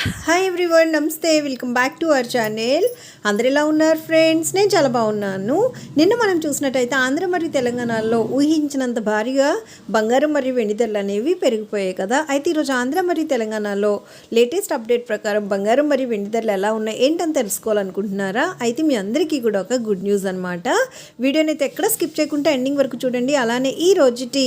Hi everyone నమస్తే. Welcome back to our channel అందరు ఎలా ఉన్నారు ఫ్రెండ్స్ నేను చాలా బాగున్నాను. నిన్న మనం చూసినట్టయితే ఆంధ్ర మరియు తెలంగాణలో ఊహించినంత భారీగా బంగారం మరియు వెండి ధరలు అనేవి పెరిగిపోయాయి కదా. అయితే ఈరోజు ఆంధ్ర మరియు తెలంగాణలో లేటెస్ట్ అప్డేట్ ప్రకారం బంగారం మరియు వెండి ధరలు ఎలా ఉన్నాయి ఏంటని తెలుసుకోవాలనుకుంటున్నారా? అయితే మీ అందరికీ కూడా ఒక గుడ్ న్యూస్ అనమాట వీడియోని అయితే ఎక్కడ స్కిప్ చేయకుండా ఎండింగ్ వరకు చూడండి. అలానే ఈ రోజుటి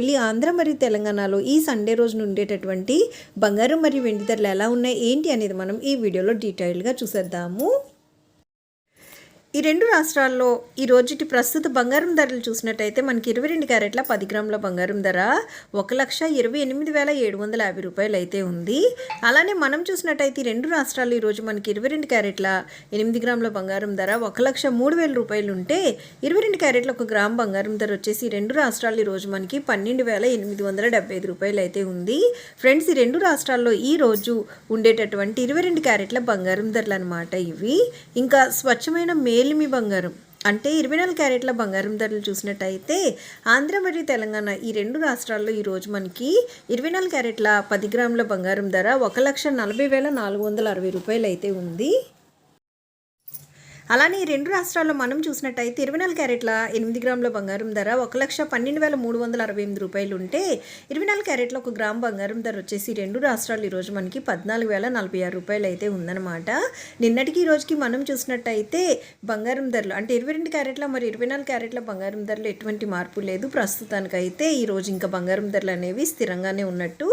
వెళ్ళి ఆంధ్ర మరియు తెలంగాణలో ఈ సండే రోజున ఉండేటటువంటి బంగారం మరియు వెండి ధరలు ఎలా ఉన్నాయి ఏంటి అనేది మనం ఈ వీడియోలో డీటెయిల్గా చూసేద్దాము. ఈ రెండు రాష్ట్రాల్లో ఈ రోజుటి ప్రస్తుత బంగారం ధరలు చూసినట్టయితే మనకి ఇరవై రెండు క్యారెట్ల పది గ్రాముల బంగారం ధర ఒక లక్ష ఇరవై ఎనిమిది వేల ఏడు వందల యాభై రూపాయలు అయితే ఉంది. అలానే మనం చూసినట్టయితే ఈ రెండు రాష్ట్రాలు ఈరోజు మనకి ఇరవై రెండు క్యారెట్ల ఎనిమిది గ్రాముల బంగారం ధర ఒక లక్ష మూడు వేల రూపాయలు ఉంటే ఇరవై రెండు క్యారెట్ల ఒక గ్రామ్ బంగారం ధర వచ్చేసి ఈ రెండు రాష్ట్రాలు ఈరోజు మనకి పన్నెండు వేల ఎనిమిది వందల డెబ్బై ఐదు రూపాయలు అయితే ఉంది. ఫ్రెండ్స్ ఈ రెండు రాష్ట్రాల్లో ఈ రోజు ఉండేటటువంటి ఇరవై రెండు క్యారెట్ల బంగారం ధరలు అనమాట ఇవి. ఇంకా స్వచ్ఛమైన మే ఏలిమి బంగారం. అంటే ఇరవై నాలుగు క్యారెట్ల బంగారం ధరలు చూసినట్టయితే ఆంధ్ర మరియు తెలంగాణ ఈ రెండు రాష్ట్రాల్లో ఈరోజు మనకి ఇరవై నాలుగు క్యారెట్ల పది గ్రాముల బంగారం ధర ఒక లక్ష నలభై వేల నాలుగు వందల అరవై రూపాయలు అయితే ఉంది. అలానే ఈ రెండు రాష్ట్రాల్లో మనం చూసినట్టయితే ఇరవై నాలుగు క్యారెట్ల ఎనిమిది గ్రాముల బంగారం ధర ఒక లక్ష పన్నెండు వేల మూడు వందల అరవై ఎనిమిది రూపాయలు ఉంటే ఇరవై నాలుగు క్యారెట్ల ఒక గ్రామ్ బంగారం ధర వచ్చేసి రెండు రాష్ట్రాలు ఈరోజు మనకి పద్నాలుగు వేల నలభై ఆరు రూపాయలు అయితే ఉందన్నమాట. నిన్నటికి ఈ రోజుకి మనం చూసినట్టయితే బంగారం ధరలు అంటే ఇరవై రెండు క్యారెట్ల మరి ఇరవై నాలుగు క్యారెట్ల బంగారం ధరలు ఎటువంటి మార్పు లేదు. ప్రస్తుతానికైతే ఈ రోజు ఇంకా బంగారం ధరలు అనేవి స్థిరంగానే ఉన్నట్టు.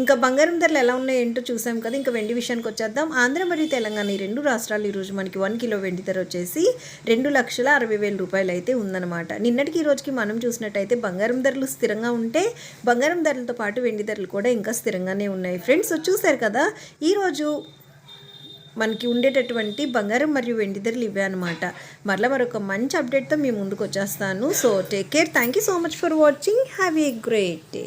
ఇంకా బంగారం ధరలు ఎలా ఉన్నాయో ఏంటో చూసాం కదా ఇంకా వెండి విషయానికి వచ్చేద్దాం ఆంధ్ర మరియు తెలంగాణ ఈ రెండు రాష్ట్రాలు ఈరోజు మనకి వన్ కిలో వెండి ధర వచ్చేసి రెండు లక్షల అరవై వేల రూపాయలు అయితే ఉందన్నమాట. నిన్నటికి ఈ రోజుకి మనం చూసినట్టయితే బంగారం ధరలు స్థిరంగా ఉంటే బంగారం ధరలతో పాటు వెండి ధరలు కూడా ఇంకా స్థిరంగానే ఉన్నాయి. ఫ్రెండ్స్ చూశారు కదా ఈరోజు మనకి ఉండేటటువంటి బంగారం మరియు వెండి ధరలు ఇవే అనమాట మరలా మరొక మంచి అప్డేట్తో మీ ముందుకు వచ్చేస్తాను. So take care thank you so much for watching have a great day